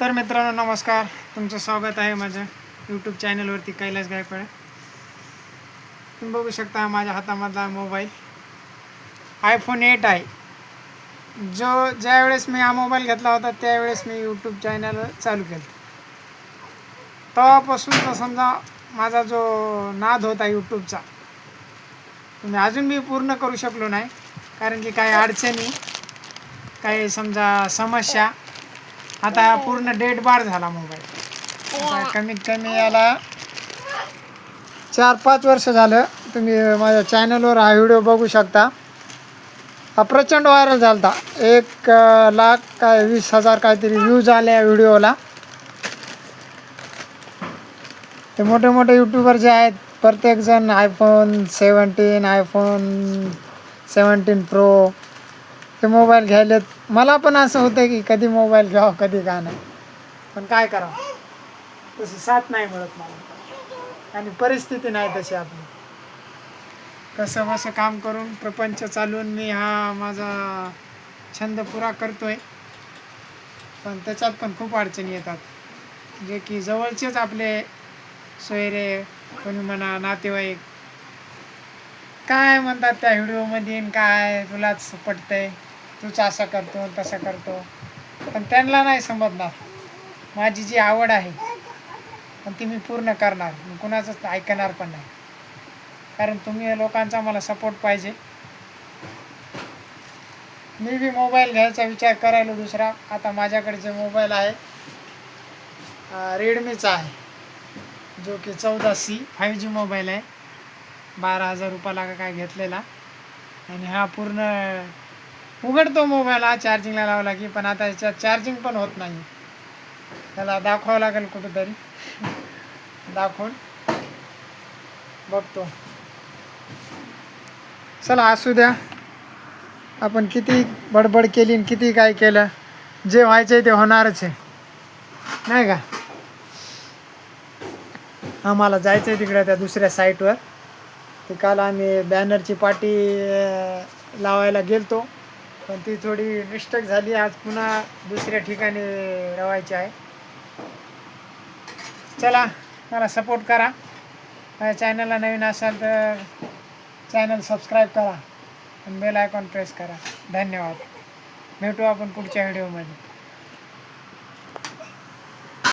तर मित्रांनो नमस्कार. तुमचं स्वागत आहे माझ्या यूट्यूब चॅनलवरती कैलास गायकवाड. तुम्ही बघू शकता माझ्या हातामधला मोबाईल आयफोन एट आहे. जो ज्यावेळेस मी हा मोबाईल घेतला होता त्यावेळेस मी यूट्यूब चॅनल चालू केलं. तेव्हापासून तर समजा माझा जो नाद होता यूट्यूबचा तो मी अजून मी पूर्ण करू शकलो नाही. कारण की काही अडचणी काही समजा समस्या आता हा पूर्ण डेट बार झाला मोबाईल. आता कमीत कमी याला चार पाच वर्ष झालं तुम्ही माझ्या चॅनलवर हा व्हिडिओ बघू शकता. हा प्रचंड व्हायरल झाला होता एक लाख काय वीस हजार काहीतरी व्ह्यूज आले या व्हिडिओला ते मोठे मोठे यूट्यूबर जे आहेत प्रत्येकजण iPhone seventeen iPhone seventeen pro ते मोबाईल घ्यायलेत. मला पण असं होतं की कधी मोबाईल घ्यावं कधी का नाही पण काय करावं? तशी साथ नाही मिळत मला. आणि परिस्थिती नाही तशी आपली. कसं बसं काम करून प्रपंच चालवून मी हा माझा छंद पुरा करतोय. पण त्याच्यात पण खूप अडचणी येतात. जे की जवळचेच आपले सोयरे कोणी म्हणा नातेवाईक. काय म्हणतात त्या व्हिडिओमध्ये काय तुलाच पटतंय? तूच असं करतो तसं करतो. पण त्यांना नाही समजणार. माझी जी आवड आहे पण ती मी पूर्ण करणार. मी कुणाचंच ऐकणार पण नाही. कारण तुम्ही लोकांचा मला सपोर्ट पाहिजे. मी बी मोबाईल घ्यायचा विचार करायला दुसरा. आता माझ्याकडे जे मोबाईल आहे रेडमीचा आहे. जो की चौदा सी फाईव्ह जी मोबाईल आहे. बारा हजार रुपयाला का काय घेतलेला. आणि हा पूर्ण उघडतो मोबाईल हा चार्जिंगला लावला की पण आता याच्यात चार्जिंग पण होत नाही. त्याला दाखवावं लागेल कुठंतरी. दाखवून. बघतो. चला असू द्या. आपण किती बडबड केली आणि किती काय केलं. जे व्हायचं आहे ते होणारच आहे. नाही का? आम्हाला जायचं आहे तिकडं त्या दुसऱ्या साईटवर ते काल आम्ही बॅनरची पाटी लावायला गेलतो. पण ती थोडी मिस्टेक झाली. आज पुन्हा दुसऱ्या ठिकाणी रवायची आहे. चला मला सपोर्ट करा. चॅनलला नवीन असाल तर चॅनल सबस्क्राईब करा. आणि बेल आयकॉन प्रेस करा. धन्यवाद. भेटू आपण पुढच्या व्हिडिओमध्ये